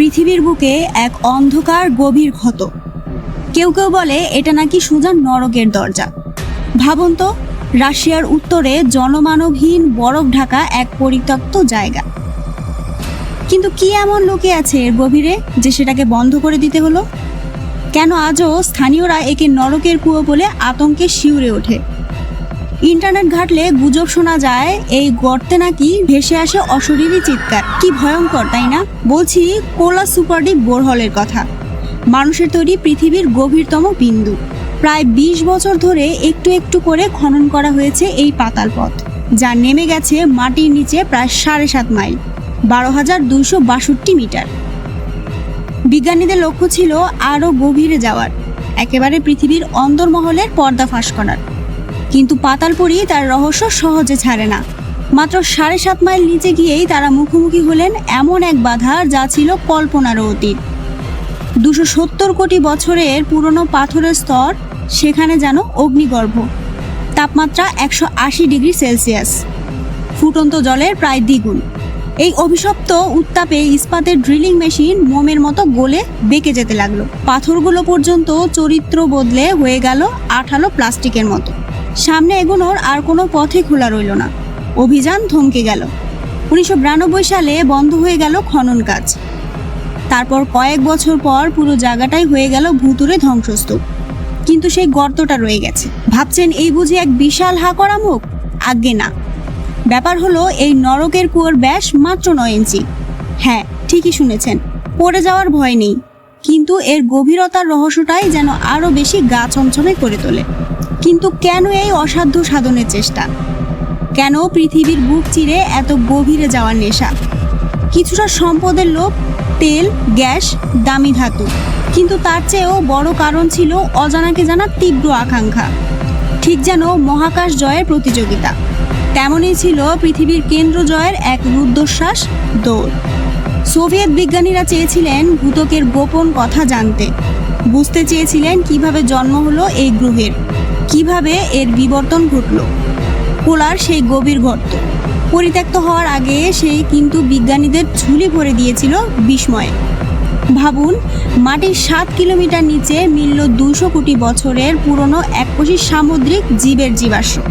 পৃথিবীর বুকে এক অন্ধকার গভীর ক্ষত। কেউ কেউ বলে এটা নাকি সুজান নরকের দরজা। ভাবুন তো, রাশিয়ার উত্তরে জনমানবহীন বরফ ঢাকা এক পরিত্যক্ত জায়গা। কিন্তু কি এমন লোকে আছে এর গভীরে যে সেটাকে বন্ধ করে দিতে হলো? কেন আজও স্থানীয়রা একে নরকের কুয়ো বলে আতঙ্কে শিউরে ওঠে? ইন্টারনেট ঘাটলে গুজব শোনা যায়, এই গর্তে নাকি ভেসে আসে অশরীরী চিৎকার। কি ভয়ঙ্কর, তাই না? বলছি, কোলা সুপারডিপ বোরহলের কথা। মানুষের তৈরি পৃথিবীর গভীরতম বিন্দু। প্রায় ২০ বছর ধরে একটু একটু করে খনন করা হয়েছে এই পাতাল পথ, যা নেমে গেছে মাটির নিচে প্রায় সাড়ে সাত মাইল, বারো হাজার দুইশো বাষট্টি মিটার। বিজ্ঞানীদের লক্ষ্য ছিল আরও গভীরে যাওয়ার, একেবারে পৃথিবীর অন্দরমহলের পর্দা ফাঁস করার। কিন্তু পাতালপুরি তার রহস্য সহজে ছাড়ে না। মাত্র সাড়ে সাত মাইল নিচে গিয়েই তারা মুখোমুখি হলেন এমন এক বাধার যা ছিল কল্পনারও অতীত। দুশো সত্তর কোটি বছরের পুরনো পাথরের স্তর, সেখানে যেন অগ্নিগর্ভ। তাপমাত্রা একশো আশি ডিগ্রি সেলসিয়াস। ফুটন্ত জলের প্রায় দ্বিগুণ। এই অভিশপ্ত উত্তাপে ইস্পাতের ড্রিলিং মেশিন মোমের মতো গলে বেঁকে যেতে লাগল। পাথরগুলো পর্যন্ত চরিত্র বদলে হয়ে গেল আঠালো প্লাস্টিকের মতো। সামনে এগোনোর আর কোনো পথে খোলা রইল না। অভিযান থমকে গেল। উনিশশো বিরানব্বই সালে বন্ধ হয়ে গেল খনন কাজ। তারপর কয়েক বছর পর পুরো জায়গাটাই হয়ে গেল ভুতুরে ধ্বংসস্তূপ। কিন্তু সেই গর্তটা রয়ে গেছে। ভাবছেন এই বুঝি এক বিশাল হা করা মুখ আজ্ঞে না। ব্যাপার হলো, এই নরকের কুয়োর ব্যাস মাত্র নয় ইঞ্চি। হ্যাঁ ঠিকই শুনেছেন, পড়ে যাওয়ার ভয় নেই। কিন্তু এর গভীরতার রহস্যটাই যেন আরও বেশি গা ছমছমে করে তোলে। কিন্তু কেন এই অসাধ্য সাধনের চেষ্টা? কেন পৃথিবীর বুক চিরে এত গভীরে যাওয়ার নেশা? কিছুটা সম্পদের লোভ, তেল, গ্যাস, দামি ধাতু। কিন্তু তার চেয়েও বড় কারণ ছিল অজানাকে জানার তীব্র আকাঙ্ক্ষা। ঠিক যেন মহাকাশ জয়ের প্রতিযোগিতা। তেমনই ছিল পৃথিবীর কেন্দ্র জয়ের এক রুদ্ধশ্বাস, দৌড়। সোভিয়েত বিজ্ঞানীরা চেয়েছিলেন ভূতকের গোপন কথা জানতে। বুঝতে চেয়েছিলেন কীভাবে জন্ম হলো এই গ্রহের। কীভাবে এর বিবর্তন ঘটল? পোলার সেই গভীর গর্ত। পরিত্যক্ত হওয়ার আগে সে কিন্তু বিজ্ঞানীদের ঝুলি ভরে দিয়েছিল বিস্ময়ে। ভাবুন, মাটির সাত কিলোমিটার নিচে মিলল দুশো কোটি বছরের পুরনো এককোষী সামুদ্রিক জীবের জীবাশ্ম।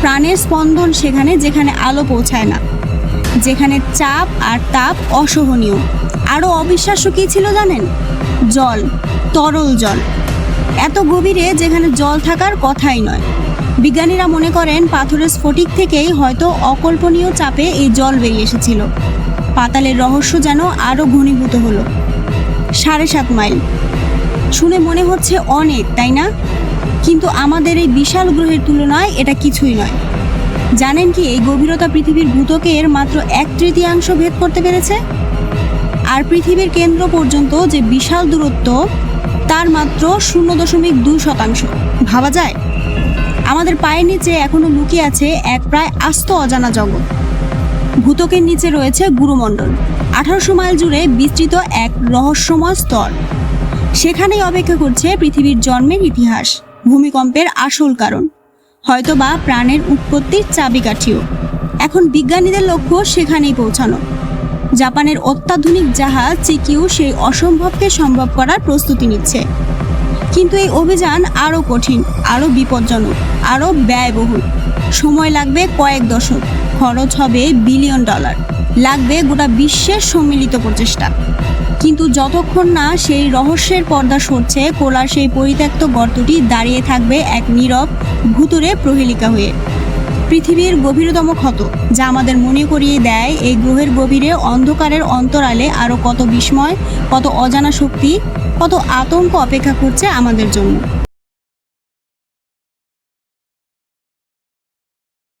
প্রাণের স্পন্দন সেখানে, যেখানে আলো পৌঁছায় না। যেখানে চাপ আর তাপ অসহনীয়। আরও অবিশ্বাস্য কী ছিল জানেন? জল, তরল জল। এত গভীরে যেখানে জল থাকার কথাই নয়। বিজ্ঞানীরা মনে করেন পাথরের স্ফটিক থেকেই হয়তো অকল্পনীয় চাপে এই জল বেরিয়ে এসেছিল। পাতালের রহস্য যেন আরও ঘনীভূত হলো। সাড়ে সাত মাইল। শুনে মনে হচ্ছে অনেক, তাই না? কিন্তু আমাদের এই বিশাল গ্রহের তুলনায় এটা কিছুই নয়। জানেন কি, এই গভীরতা পৃথিবীর ভূতকের মাত্র এক তৃতীয়াংশ ভেদ করতে পেরেছে? আর পৃথিবীর কেন্দ্র পর্যন্ত যে বিশাল দূরত্ব তার মাত্র শূন্য দশমিক দুই শতাংশ। ভাবা যায়? আমাদের পায়ের নিচে এখনও লুকিয়ে আছে এক প্রায় আস্ত অজানা জগৎ। ভূতকের নিচে রয়েছে গুরুমণ্ডল। আঠারোশো মাইল জুড়ে বিস্তৃত এক রহস্যময় স্তর। সেখানেই অপেক্ষা করছে পৃথিবীর জন্মের ইতিহাস, ভূমিকম্পের আসল কারণ। হয়তোবা প্রাণের উৎপত্তির চাবিকাঠিও। এখন বিজ্ঞানীদের লক্ষ্য সেখানেই পৌঁছানো। জাপানের অত্যাধুনিক জাহাজ চিকিউ সেই অসম্ভবকে সম্ভব করার প্রস্তুতি নিচ্ছে। কিন্তু এই অভিযান আরও কঠিন, আরও বিপজ্জনক, আরও ব্যয়বহুল। সময় লাগবে কয়েক দশক, খরচ হবে বিলিয়ন ডলার, লাগবে গোটা বিশ্বের সম্মিলিত প্রচেষ্টা। কিন্তু যতক্ষণ না সেই রহস্যের পর্দা সরছে, কোলার সেই পরিত্যক্ত গর্তটি দাঁড়িয়ে থাকবে এক নীরব ভুতুরে প্রহেলিকা হয়ে। পৃথিবীর গভীরতম ক্ষত, যা আমাদের মনে করিয়ে দেয় এই গ্রহের গভীরে অন্ধকারের অন্তরালে আরও কত বিস্ময়, কত অজানা শক্তি, কত আতঙ্ক অপেক্ষা করছে আমাদের জন্য।